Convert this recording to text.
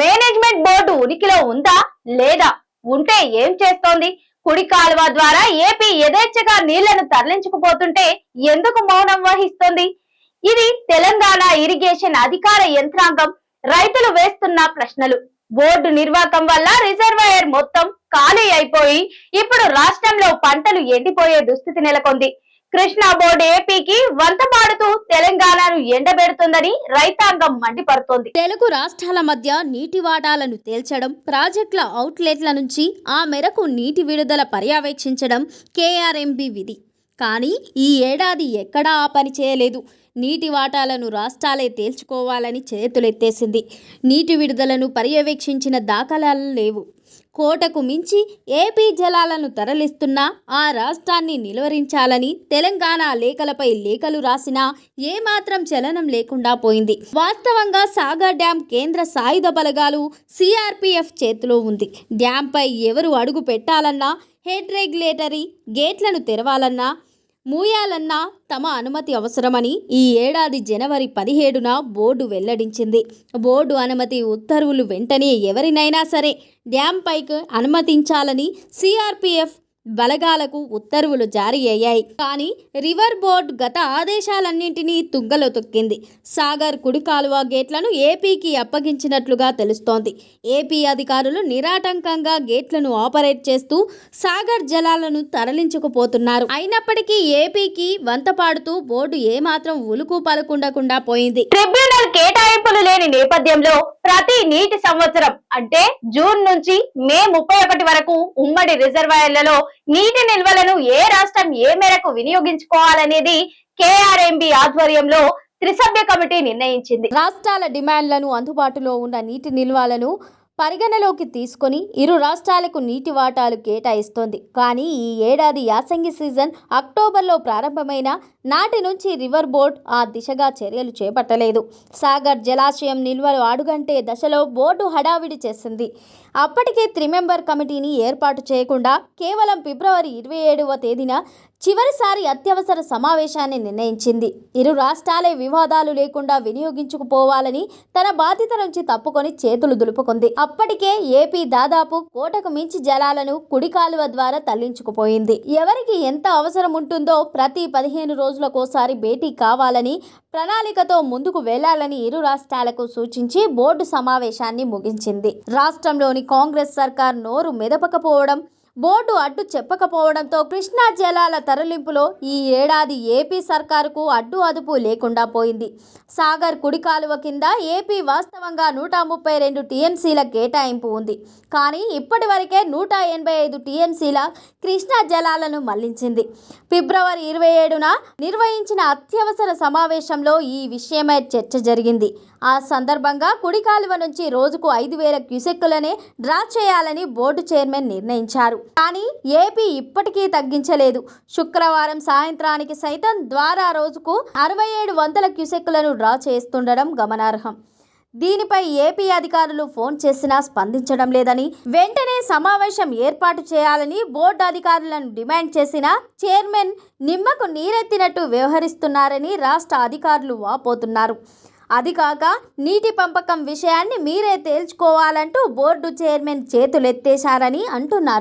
Management board ఉనికిలో ఉందా? లేదా? ఉంటే ఏం చేస్తోంది? కుడి కాలువ ద్వారా ఏపీ యథేచ్ఛగా నీళ్ళను తరలించుకుపోతుంటే ఎందుకు మౌనం వహిస్తోంది? ఇది తెలంగాణ ఇరిగేషన్ అధికార యంత్రాంగం రైతులు వేస్తున్న ప్రశ్నలు. బోర్డు నిర్వాహకం వల్ల రిజర్వాయర్ మొత్తం ఖాళీ అయిపోయి ఇప్పుడు రాష్ట్రంలో పంటలు ఎండిపోయే దుస్థితి నెలకొంది. కృష్ణా బోర్డు ఏపీకి వంత పాడుతూ తెలంగాణను ఎండబెడుతుందని రైతాంగం మండిపడుతోంది. తెలుగు రాష్ట్రాల మధ్య నీటి వాటాలను తేల్చడం ప్రాజెక్టుల అవుట్లెట్ల నుంచి ఆ మేరకు నీటి విడుదల పర్యవేక్షించడం కేఆర్ఎంబి విధి. కానీ ఈ ఏడాది ఎక్కడా ఆ పని చేయలేదు. నీటి వాటాలను రాష్ట్రాలే తేల్చుకోవాలని చేతులెత్తేసింది. నీటి విడుదలను పర్యవేక్షించిన దాఖలాలు లేవు. కోటకు మించి ఏపీ జలాలను తరలిస్తున్నా ఆ రాష్ట్రాన్ని నిలువరించాలని తెలంగాణ లేఖలపై లేఖలు రాసినా ఏమాత్రం చలనం లేకుండా పోయింది. వాస్తవంగా సాగర్ డ్యాం కేంద్ర సాయుధ బలగాలు సిఆర్పిఎఫ్ చేతిలో ఉంది. డ్యాంపై ఎవరు అడుగు పెట్టాలన్నా హెడ్ రెగ్యులేటరీ గేట్లను తెరవాలన్నా మూయాలన్నా తమ అనుమతి అవసరమని ఈ ఏడాది జనవరి పదిహేడున బోర్డు వెల్లడించింది. బోర్డు అనుమతి ఉత్తర్వులు వెంటనే ఎవరినైనా సరే డ్యాం పైకి అనుమతించాలని సిఆర్పిఎఫ్ బలగాలకు ఉత్తర్వులు జారీ అయ్యాయి. కానీ రివర్ బోర్డు గత ఆదేశాలన్నింటినీ తుంగలో తొక్కింది. సాగర్ కుడి కాలువ గేట్లను ఏపీకి అప్పగించినట్లుగా తెలుస్తోంది. ఏపీ అధికారులు నిరాటంకంగా గేట్లను ఆపరేట్ చేస్తూ సాగర్ జలాలను తరలించుకుపోతున్నారు. అయినప్పటికీ ఏపీకి వంత పాడుతూ బోర్డు ఏమాత్రం ఉలుకు పలుకుండకుండా పోయింది. ట్రిబ్యునల్ కేటాయింపులు లేని నేపథ్యంలో ప్రతి నీటి సంవత్సరం అంటే జూన్ నుంచి మే ముప్పై ఒకటి వరకు ఉమ్మడి రిజర్వాయర్లలో నీటి నిల్వలను ఏ రాష్ట్రం ఏ మేరకు వినియోగించుకోవాలనేది కేఆర్ఎంబి ఆధ్వర్యంలో త్రిసభ్య కమిటీ నిర్ణయించింది. రాష్ట్రాల డిమాండ్లను అందుబాటులో ఉన్న నీటి నిల్వలను పరిగణలోకి తీసుకొని ఇరు రాష్ట్రాలకు నీటి వాటాలు కేటాయిస్తోంది. కానీ ఈ ఏడాది యాసంగి సీజన్ అక్టోబర్లో ప్రారంభమైన నాటి నుంచి రివర్ బోర్డ్ ఆ దిశగా చర్యలు చేపట్టలేదు. సాగర్ జలాశయం నిల్వలు అడుగంటే దశలో బోర్డు హడావిడి చేసింది. అప్పటికే త్రీ మెంబర్ కమిటీని ఏర్పాటు చేయకుండా కేవలం ఫిబ్రవరి ఇరవై ఏడవ తేదీన చివరిసారి అత్యవసర సమావేశాన్ని నిర్ణయించింది. ఇరు రాష్ట్రాలే వివాదాలు లేకుండా వినియోగించుకుపోవాలని తన బాధ్యత నుంచి తప్పుకొని చేతులు దులుపుకుంది. అప్పటికే ఏపీ దాదాపు కోటకు మించి జలాలను కుడి కాలువ ద్వారా తరలించుకుపోయింది. ఎవరికి ఎంత అవసరం ఉంటుందో ప్రతి పదిహేను రోజులకోసారి భేటీ కావాలని ప్రణాళికతో ముందుకు వెళ్ళాలని ఇరు రాష్ట్రాలకు సూచించి బోర్డు సమావేశాన్ని ముగించింది. రాష్ట్రంలోని కాంగ్రెస్ సర్కార్ నోరు మెదపకపోవడం బోర్డు అడ్డు చెప్పకపోవడంతో కృష్ణా జలాల తరలింపులో ఈ ఏడాది ఏపీ సర్కారుకు అడ్డు అదుపు లేకుండా పోయింది. సాగర్ కుడి కాలువ కింద ఏపీ వాస్తవంగా నూట ముప్పై రెండు టీఎంసీల కేటాయింపు ఉంది. కానీ ఇప్పటి వరకే నూట ఎనభై ఐదు టీఎంసీల కృష్ణా జలాలను మళ్ళించింది. ఫిబ్రవరి ఇరవై ఏడున నిర్వహించిన అత్యవసర సమావేశంలో ఈ విషయమై చర్చ జరిగింది. ఆ సందర్భంగా కుడి కాలువ నుంచి రోజుకు ఐదు వేల క్యూసెక్కులనే డ్రా చేయాలని బోర్డు చైర్మన్ నిర్ణయించారు. కానీ ఏపీ ఇప్పటికీ తగ్గించలేదు. శుక్రవారం సాయంత్రానికి సైతం ద్వారా రోజుకు అరవై ఏడు వందల క్యూసెక్లను డ్రా చేస్తుండడం గమనార్హం. దీనిపై ఏపీ అధికారులు ఫోన్ చేసినా స్పందించడం లేదని వెంటనే సమావేశం ఏర్పాటు చేయాలని బోర్డు అధికారులను డిమాండ్ చేసిన చైర్మన్ నిమ్మకు నీరెత్తినట్టు వ్యవహరిస్తున్నారని రాష్ట్ర అధికారులు వాపోతున్నారు. అది కాక నీటి పంపకం విషయాన్ని మీరే తేల్చుకోవాలంటూ బోర్డు చైర్మన్ చేతులెత్తేశారని అంటున్నారు.